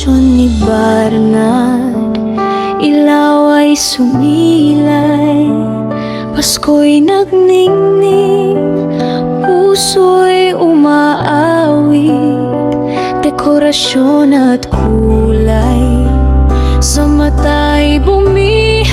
istasyon ni Barnard. Ilaw ay sumilay Pasko'y nagningning Puso'y umaawit Dekorasyon at kulay. Sa mata'y bumihis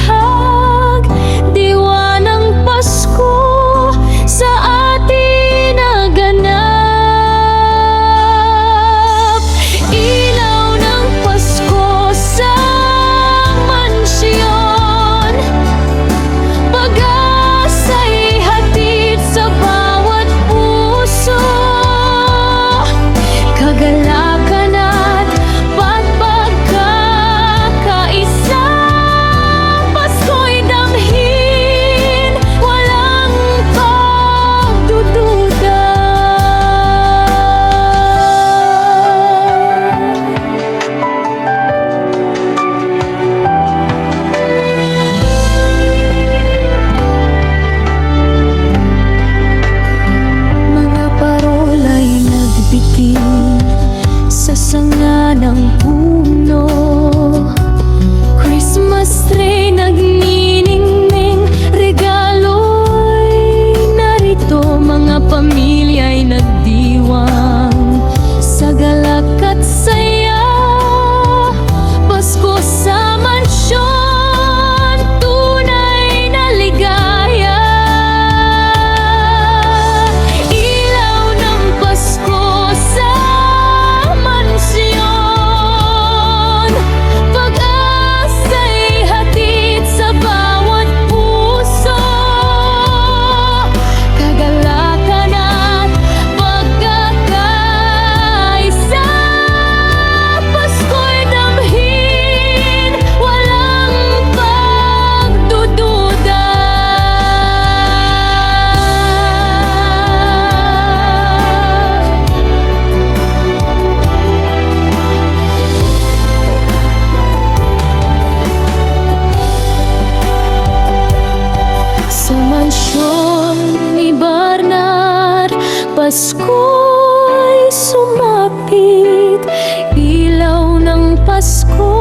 istasyon ni Barnard Pasko'y sumapit Ilaw ng Pasko.